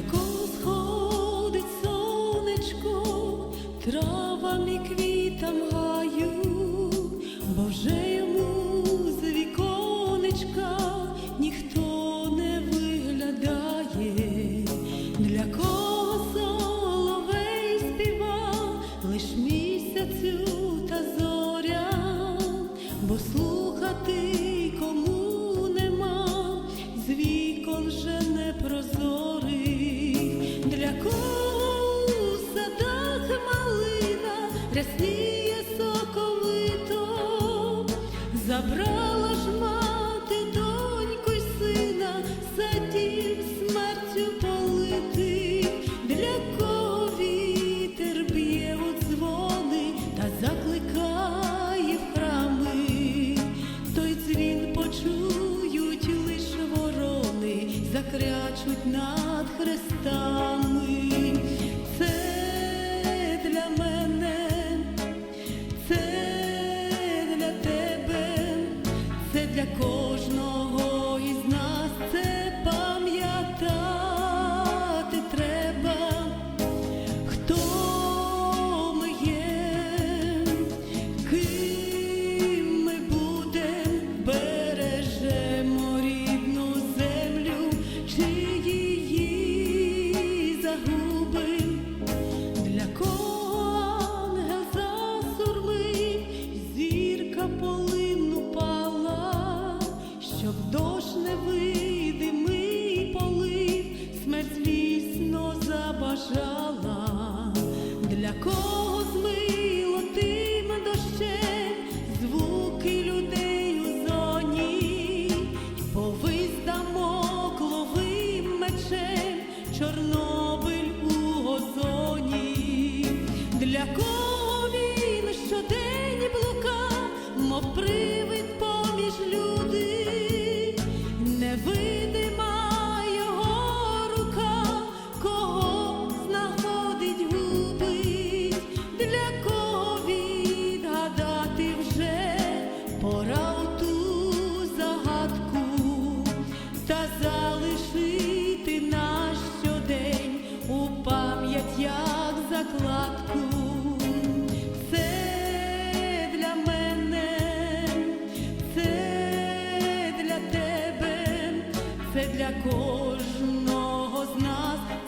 Яко сходить сонечко, травами квітам гаю, боже. рясніє соковито, забрала ж мати доньку й сина, садів смертю полити, для кого вітер б'є у дзвони та закликає в храми, той дзвін почують лише ворони, закрячуть над хрестами. забажала для кого. це для кожного з нас.